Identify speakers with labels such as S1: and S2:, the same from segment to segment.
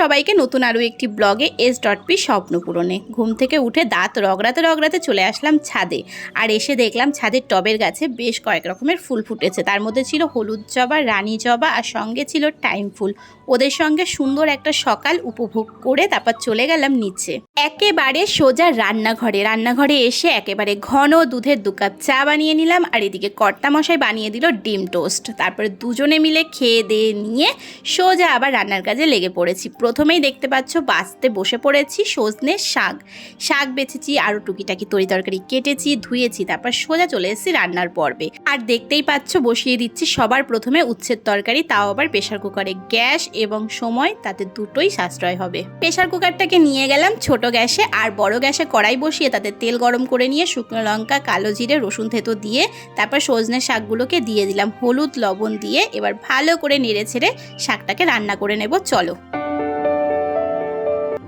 S1: সবাইকে নতুন আরও একটি ব্লগে এস ডট পি স্বপ্নপূরণে ঘুম থেকে উঠে দাঁত রগড়াতে রগড়াতে চলে আসলাম ছাদে। আর এসে দেখলাম ছাদের টবের গাছে বেশ কয়েক রকমের ফুল ফুটেছে। তার মধ্যে ছিল হলুদ জবা, রানী জবা আর সঙ্গে ছিল টাইম ফুল। ওদের সঙ্গে সুন্দর একটা সকাল উপভোগ করে তারপর চলে গেলাম নিচে। একেবারে সোজা রান্নাঘরে। রান্নাঘরে এসে একেবারে ঘন দুধের দু কাপ চা বানিয়ে নিলাম আর এদিকে কর্তামশাই বানিয়ে দিল ডিম টোস্ট। তারপরে দুজনে মিলে খেয়ে দিয়ে নিয়ে সোজা আবার রান্নার কাজে লেগে পড়েছি। প্রথমেই দেখতে পাচ্ছ বাঁচতে বসে পড়েছি সজনে শাক। শাক বেছেছি আরও টুকিটাকি তরি তরকারি কেটেছি, ধুয়েছি, তারপর সোজা চলে এসেছি রান্নার পর্বে। আর দেখতেই পাচ্ছ বসিয়ে দিচ্ছি সবার প্রথমে উচ্ছের তরকারি, তাও আবার প্রেশার কুকারে। গ্যাস এবং সময় তাতে দুটোই সাশ্রয় হবে। প্রেশার কুকারটাকে নিয়ে গেলাম ছোট গ্যাসে আর বড় গ্যাসে কড়াই বসিয়ে তাতে তেল গরম করে নিয়ে শুকনো লঙ্কা, কালো জিরে, রসুন থেতো দিয়ে তারপর সজনে শাকগুলোকে দিয়ে দিলাম। হলুদ, লবণ দিয়ে এবার ভালো করে নেড়ে ছেড়ে শাকটাকে রান্না করে নেব। চলো।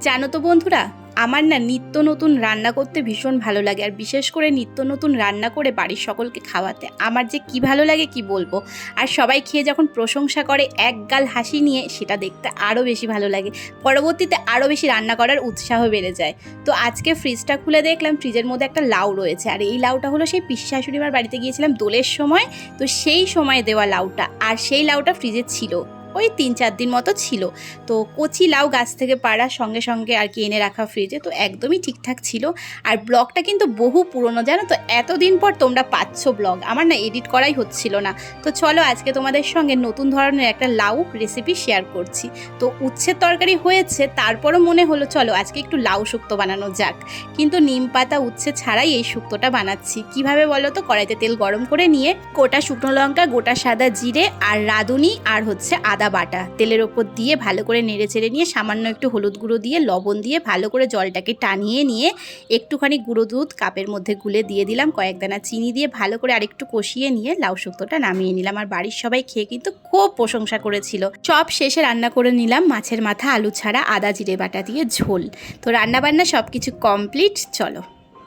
S1: জানো তো বন্ধুরা আমার না নিত্য নতুন রান্না করতে ভীষণ ভালো লাগে, আর বিশেষ করে নিত্য নতুন রান্না করে বাড়ির সকলকে খাওয়াতে। আমার যে কি ভালো লাগে কি বলব? আর সবাই খেয়ে যখন প্রশংসা করে, এক গাল হাসি নিয়ে সেটা দেখতে আরও বেশি ভালো লাগে। পরবর্তীতে আরও বেশি রান্না করার উৎসাহ বেড়ে যায়। তো আজকে ফ্রিজটা খুলে দেখলাম ফ্রিজের মধ্যে একটা লাউ রয়েছে। আর এই লাউটা হলো সেই পিসি শাশুড়িমার বাড়িতে গিয়েছিলাম দোলের সময়। তো সেই সময় দেওয়া লাউটা, আর সেই লাউটা ফ্রিজে ছিল। ওই তিন চার দিন মতো ছিল। তো কচি লাউ গাছ থেকে পাড়া সঙ্গে সঙ্গে আর কি এনে রাখা ফ্রিজে তো একদমই ঠিকঠাক ছিল। আর ব্লগটা কিন্তু বহু পুরনো, জানো তো? এতদিন পর তোমরা পাচ্ছ ব্লগ। আমার না এডিট করাই হচ্ছিল না। তো চলো আজকে তোমাদের সঙ্গে নতুন ধরনের একটা লাউ রেসিপি শেয়ার করছি। তো উচ্ছের তরকারি হয়েছে, তারপরও মনে হলো চলো আজকে একটু লাউ শুক্তো বানানো যাক। কিন্তু নিম পাতা উচ্ছে ছাড়াই এই শুক্তোটা বানাচ্ছি। কীভাবে বলো তো? কড়াইতে তেল গরম করে নিয়ে গোটা শুকনো লঙ্কা, গোটা সাদা জিরে আর রাঁধুনি আর হচ্ছে আদা বাটা তেলের ওপর দিয়ে ভালো করে নেড়ে চেড়ে নিয়ে সামান্য একটু হলুদ গুঁড়ো দিয়ে, লবণ দিয়ে ভালো করে জলটাকে টানিয়ে নিয়ে একটুখানি গুঁড়ো দুধ কাপের মধ্যে গুলে দিয়ে দিলাম, কয়েক দানা চিনি দিয়ে ভালো করে আরেকটু কষিয়ে নিয়ে লাউ শুক্তোটা নামিয়ে নিলাম। আর বাড়ির সবাই খেয়ে কিন্তু খুব প্রশংসা করেছিল। সব শেষে রান্না করে নিলাম মাছের মাথা, আলু ছাড়া, আদা, জিরে বাটা দিয়ে ঝোল। তো রান্নাবান্না সব কিছু কমপ্লিট চলো।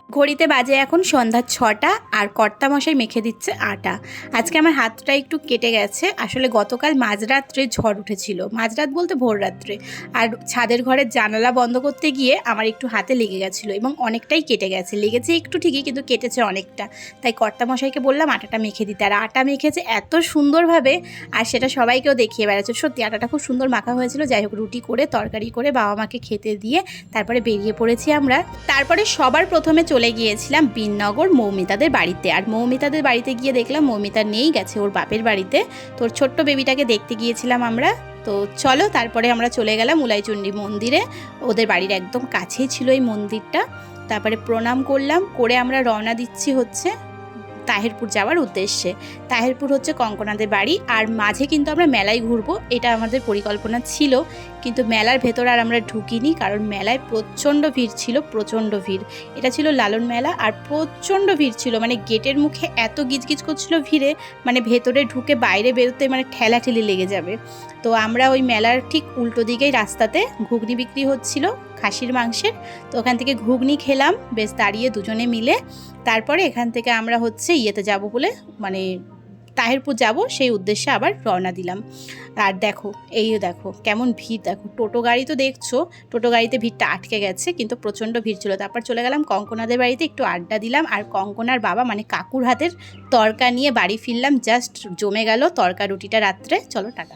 S1: ঘড়িতে বাজে এখন সন্ধ্যা ছটা আর কর্তামশাই মেখে দিচ্ছে আটা। আজকে আমার হাতটা একটু কেটে গেছে। আসলে গতকাল মাঝরাত্রে ঝড় উঠেছিল। মাঝরাত বলতে ভোর রাত্রে আর ছাদের ঘরের জানালা বন্ধ করতে গিয়ে আমার একটু হাতে লেগে গেছিল এবং অনেকটাই কেটে গেছে। লেগেছে একটু ঠিকই কিন্তু কেটেছে অনেকটা। তাই কর্তামশাইকে বললাম আটাটা মেখে দিতে। আর আটা মেখেছে এত সুন্দরভাবে আর সেটা সবাইকেও দেখিয়ে বেড়াচ্ছে। সত্যি আটাটা খুব সুন্দর মাখা হয়েছিল। যাই হোক, রুটি করে, তরকারি করে বাবা মাকে খেতে দিয়ে তারপরে বেরিয়ে পড়েছি আমরা। তারপরে সবার প্রথমে চলে গিয়েছিলাম বিননগর মৌমিতাদের বাড়িতে। আর মৌমিতাদের বাড়িতে গিয়ে দেখলাম মৌমিতা নেই, গেছে ওর বাপের বাড়িতে। তোর ছোট্ট বেবিটাকে দেখতে গিয়েছিলাম আমরা। তো চলো, তারপরে আমরা চলে গেলাম উলাইচণ্ডী মন্দিরে। ওদের বাড়ির একদম কাছেই ছিল এই মন্দিরটা। তারপরে প্রণাম করলাম, করে আমরা রওনা দিচ্ছি হচ্ছে। তাহেরপুর যাওয়ার উদ্দেশ্যে। তাহেরপুর হচ্ছে কঙ্কনাদের বাড়ি, আর মাঝে কিন্তু আমরা মেলায় ঘুরবো, এটা আমাদের পরিকল্পনা ছিল। কিন্তু মেলার ভেতর আর আমরা ঢুকিনি, কারণ মেলায় প্রচণ্ড ভিড় ছিল, প্রচণ্ড ভিড়। এটা ছিল লালন মেলা, আর প্রচণ্ড ভিড় ছিল মানে গেটের মুখে এত গিজগিজ করছিল ভিড়ে মানে ভেতরে ঢুকে বাইরে বেরোতে মানে ঠেলাঠেলি লেগে যাবে। তো আমরা ওই মেলার ঠিক উল্টো দিকেই রাস্তাতে ঘুগনি বিক্রি হচ্ছিল খাসির মাংসের। তো ওখান থেকে ঘুগনি খেলাম, বেশ দাঁড়িয়ে দুজনে মিলে। তারপরে এখান থেকে আমরা হচ্ছে ইয়েতে যাব বলে মানে তাহেরপুর যাব, সেই উদ্দেশ্যে আবার রওনা দিলাম। আর দেখো, এই দেখো, কেমন ভিড়, দেখো, টোটো গাড়ি তো দেখছ, টোটো গাড়িতে ভিড়টা আটকে গেছে, কিন্তু প্রচণ্ড ভিড় ছিল। তারপর চলে গেলাম কঙ্কনাদের বাড়িতে, একটু আড্ডা দিলাম। আর কঙ্কনার বাবা মানে কাকুর হাতের তরকা নিয়ে বাড়ি ফিরলাম, জাস্ট জমে গেল তরকা রুটিটা রাত্রে। চলো, টাটা।